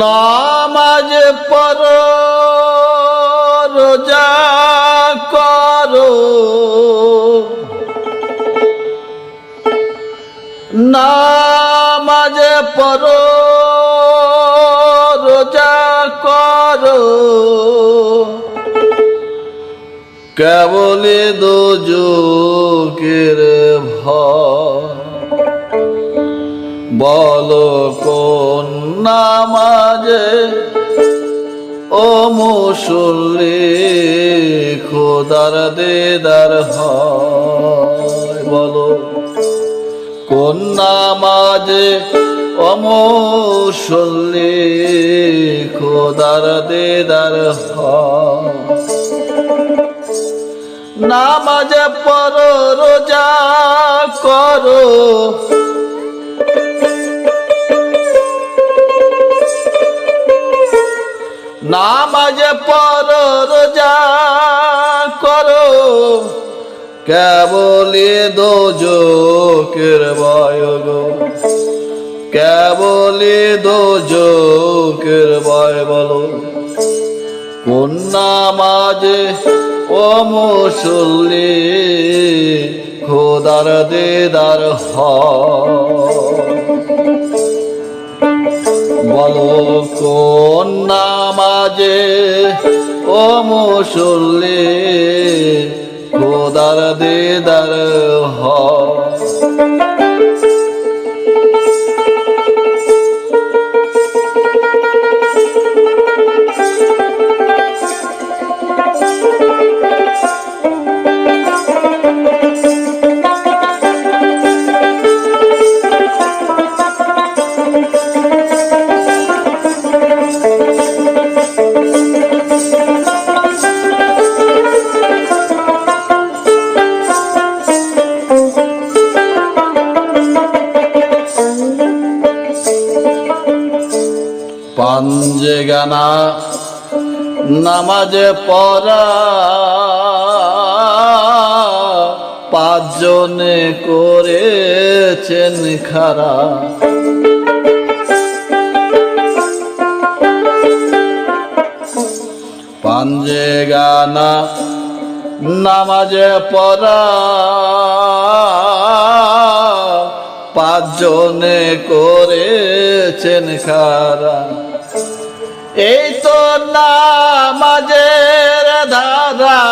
নামাজ পর রোজা করো। কেবলে দোজকের ভয়। বলো কোন নামাজে ও মুসল্লি, খোদার দেদার হয়। বলো কোন নামাজে ও মুসল্লি, খোদার দেদার হয়। নামাজে পর রোজা করো। নামাজ পর রোজা করো। কেবলি দোজকের বয়গ, কেবলি দোজকের বয় বলো। কোন নামাজে ও মুসল্লি খোদার দেদার হ। বলো কোন নামাজে ও মুসল্লি খোদার দেদার হয় গানা নামাজে পড়া পাঁচজনে করেছেন খারা। পাঞ্জে গানা নামাজে পড়া পাঁচজনে করেছেন খারা। এই তো নামাজের ধারা।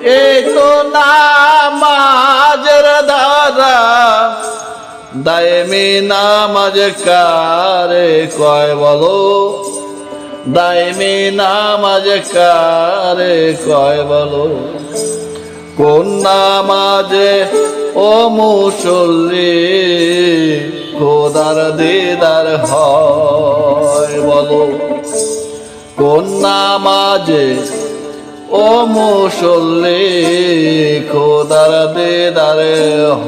এই তো নামাজের ধারা। দায়মি নামাজ কারে কয় বলো। দায়মি নামাজ কারে কয় বলো। কোন নামাজে ও মুসল্লি খোদার দিদার হয় বলো। কোন নামাজে ও মুসল্লি খোদার দিদার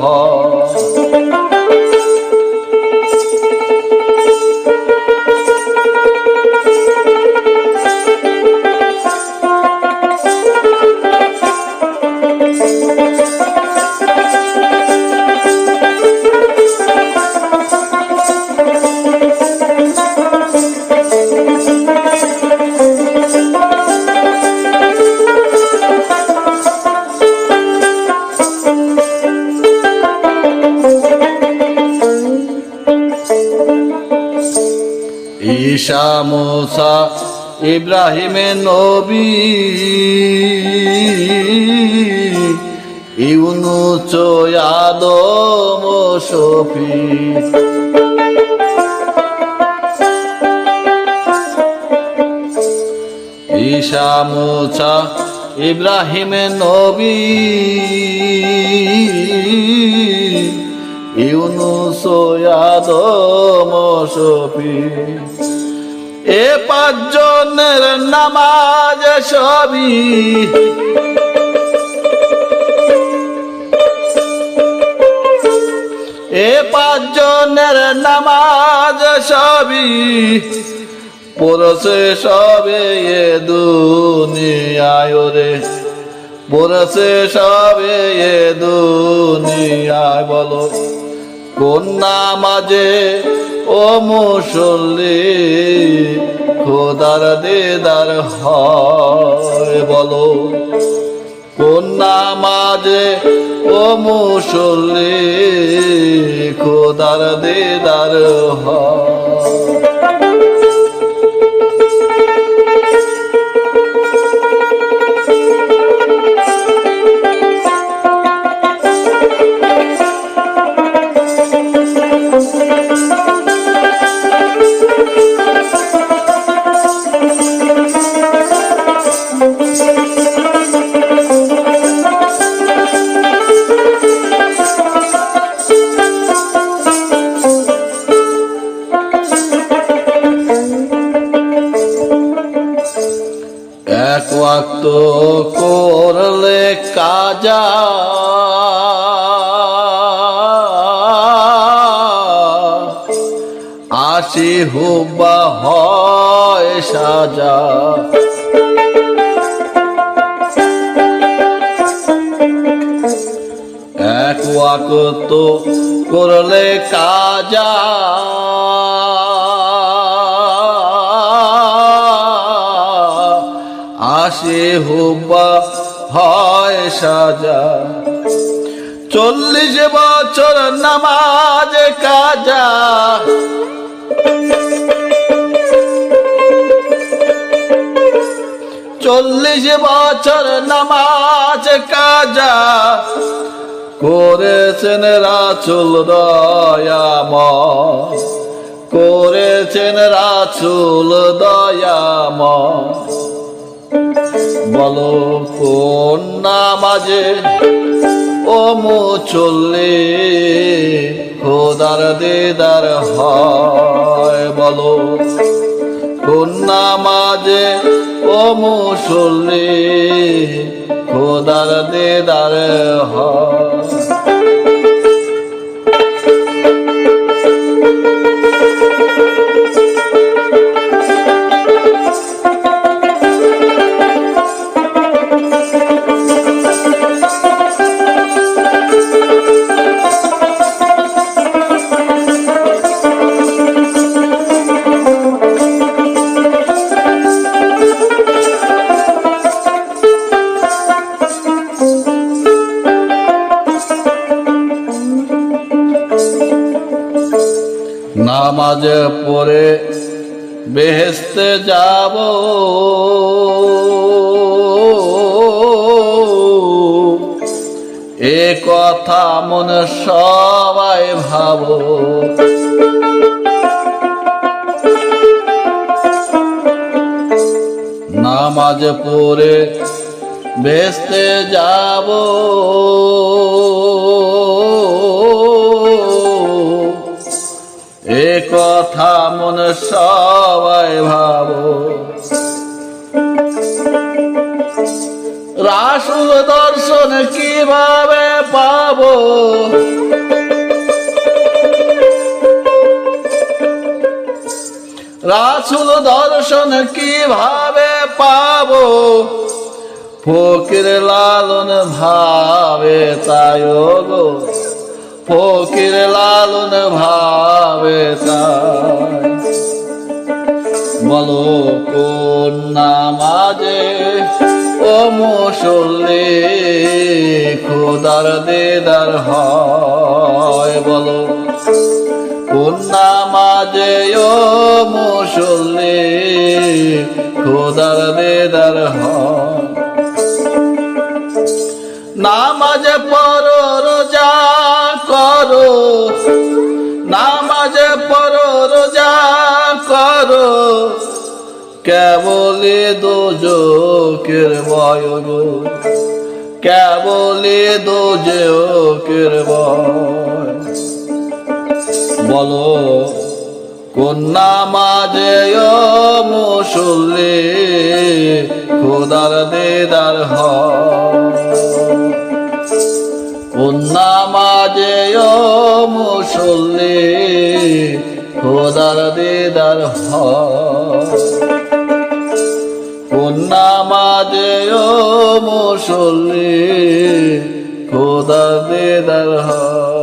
হয়? ঈশা মুসা ইব্রাহিমের নবী। ইউনুস আদম শফি। ঈশা মুসা ইব্রাহিমের নবী। ইউনুস আদম শফি। এ পাঁচজনের নামাজ সবই। এ পাঁচজনের নামাজ সবই। পড়ছে সবে এ দুনিয়ায় রে পড়ছে সবে এ দুনিয়ায় বলো, কোন নামাজে ও মুসল্লি খোদার দেদার হয় বলো কোন নামাজে ও মুসল্লি খোদার দেদার হয়? এক ওয়াক্ত করলে কাজা। আসি হুবা হয় সাজা। এক ওয়াক্ত করলে কাজা। আসে হুবা হয় সাজা। চল্লিশ বছর নামাজ কাজা। চল্লিশ বছর নামাজ কাজা। করেছেন রাচুল দয়াম করেছেন রাচুল দয়াম বলো, কোন নামাজে ও মুচল্লি খোদার দেদার হয়? বলো, কোন নামাজে ও মুসল্লি খোদার দেদার হয়? পড়ে বেহেস্তে যাব। এ কথা মনে সবাই ভাবো। নামাজ পড়ে বেহেস্তে যাব। কথা মনে সবাই ভাবো। রাসুল দর্শন কীভাবে পাবো? রাসুল দর্শন কীভাবে পাবো? ফকির লালন ভাবে তাই গো ফকির লালন ভাবে বলো কোন নামাজে ও মুসল্লি খোদার দেদার হয় বলো। কোন নামাজে ও মুসল্লি খোদার দেদার হয়। নামাজ পড়ো রোজা করো। নামাজ পড়ো, রোজা করো। কেবলে দোজকের ভয় গো কেবলে দোজকের ভয়। বলো, কোন নামাজে মুসল্লি খোদার দেদার হয়? কোন নামাজে ও মুসল্লি খোদার দিদার নামাজে ও মুসল্লি খোদার দিদার হয়।